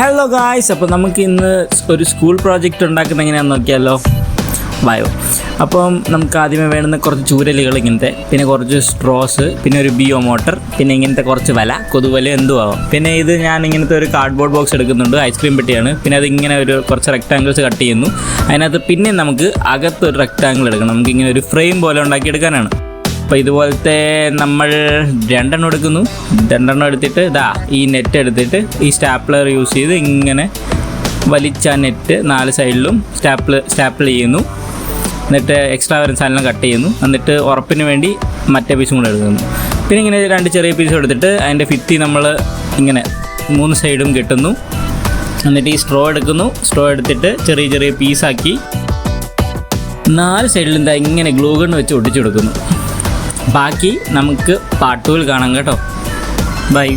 Hello guys അപ്പോൾ നമുക്ക് ഇന്ന് ഒരു സ്കൂൾ പ്രോജക്റ്റ് ഉണ്ടാക്കുന്ന എങ്ങനെയാണെന്ന് നോക്കിയാലോ? വായോ അപ്പം നമുക്ക് ആദ്യമേ വേണ്ടുന്ന കുറച്ച് ചൂരലുകൾ ഇങ്ങനത്തെ. പിന്നെ കുറച്ച് സ്ട്രോസ് പിന്നെ ഒരു ബിയോ മോട്ടർ പിന്നെ ഇങ്ങനത്തെ കുറച്ച് വല കൊതുവല എന്തും ആവാം പിന്നെ ഇത് ഞാൻ ഇങ്ങനത്തെ ഒരു കാർഡ്ബോർഡ് ബോക്സ് എടുക്കുന്നുണ്ട്. ഐസ്ക്രീം പെട്ടിയാണ്. പിന്നെ അത് ഇങ്ങനെ ഒരു കുറച്ച് റെക്ടാങ്കിൾസ് കട്ട് ചെയ്യുന്നു. അതിനകത്ത് പിന്നെ നമുക്ക് അകത്ത് ഒരു റെക്ടാങ്കിൾ എടുക്കണം. നമുക്ക് ഇങ്ങനെ ഒരു ഫ്രെയിം പോലെ ഉണ്ടാക്കിയെടുക്കാനാണ്. അപ്പോൾ ഇതുപോലത്തെ നമ്മൾ രണ്ടെണ്ണം എടുക്കുന്നു. രണ്ടെണ്ണം എടുത്തിട്ട് ഇതാ ഈ നെറ്റ് എടുത്തിട്ട് ഈ സ്റ്റാപ്ലർ യൂസ് ചെയ്ത് ഇങ്ങനെ വലിച്ച നെറ്റ് നാല് സൈഡിലും സ്റ്റാപ്പിൾ സ്റ്റാപ്പിൾ ചെയ്യുന്നു. എന്നിട്ട് എക്സ്ട്രാ വരുന്ന സാധനം കട്ട് ചെയ്യുന്നു. എന്നിട്ട് ഉറപ്പിന് വേണ്ടി മറ്റേ പീസും കൂടെ എടുക്കുന്നു. പിന്നെ ഇങ്ങനെ രണ്ട് ചെറിയ പീസും എടുത്തിട്ട് അതിന്റെ ഫിത്തി നമ്മൾ ഇങ്ങനെ മൂന്ന് സൈഡും കെട്ടുന്നു. എന്നിട്ട് ഈ സ്ട്രോ എടുക്കുന്നു. സ്ട്രോ എടുത്തിട്ട് ചെറിയ ചെറിയ പീസാക്കി നാല് സൈഡിലും ഇങ്ങനെ ഗ്ലൂ ഗൺ വെച്ച് ഒട്ടിച്ചു കൊടുക്കുന്നു. ബാക്കി നമുക്ക് പാട്ടുകൾ കാണാം കേട്ടോ. ബൈ